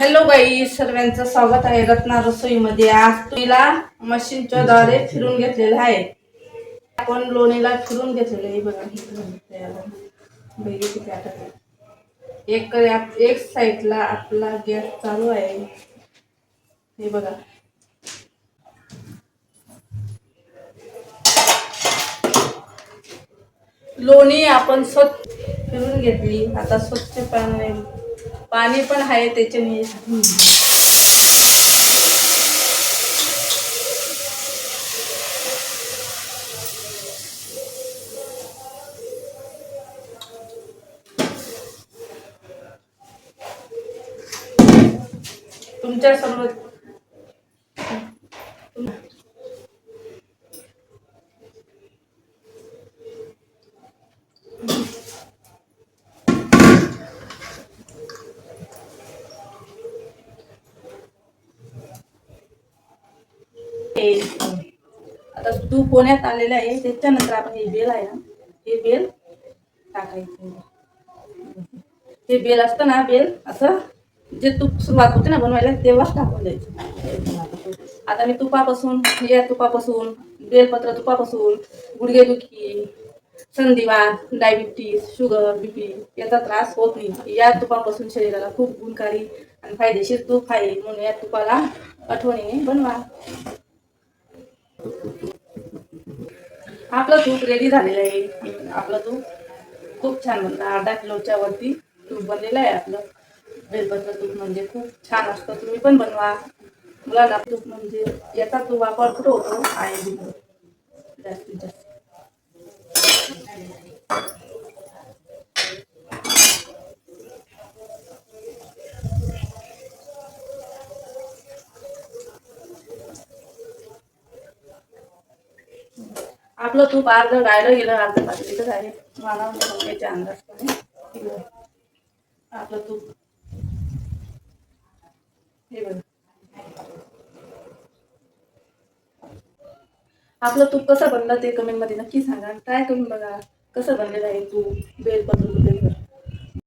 Hello बाई सर्वांचं स्वागत आहे रत्ना रसोईमध्ये. आज तुला मशीनच्या द्वारे फिरून घेतलेलं आहे. आपण लोणीला फिरून घेतलेलं आहे. बघा आहे. एक एक साईडला आपला गॅस चालू आहे. हे बघा. लोणी आपण स्वच्छ फिरून घेतली. आता स्वच्छ पाणी पाणी पण आहे त्याच्यामुळे तुमच्या हे, आता तू पुण्यात आलेलं आहे त्याच्यानंतर आपण हे बेल आहे ना हे बेल टाकायचं. हे बेल असतं ना बेल असं जे तूप सुरुवात होते ना बनवायला तेव्हाच टाकून द्यायचं. आता मी तुपापासून या तुपापासून बेलपत्र तुपापासून गुडघेदुखी संधिवात डायबिटीस शुगर बीपी याचा त्रास होत नाही. या तुपापासून शरीराला खूप गुणकारी आणि फायदेशीर तूप आहे म्हणून या तुपाला आठवणीने बनवा. आपलं तूप रेडी झालेलं आहे. आपलं तूप खूप छान बनला. अर्धा किलोच्या वरती तूप बनलेलं आहे आपलं. बेलपत्र तूप म्हणजे खूप छान असतं. तुम्ही पण बनवा. मुलांना तूप म्हणजे याचा तूप. वापर कुठं होतो? आहे जास्तीत जास्त. आपलं तूप अर्ध गायला गेलं अर्ध पातळीतच आहे मला त्याच्या अंदाज आपलं तूप. हे बघ. आपलं तूप कसं बनलं ते कमेंटमध्ये नक्की सांगा. ट्राय करून बघा? कसं बनलेलं आहे तूप? बेलपत्र तूप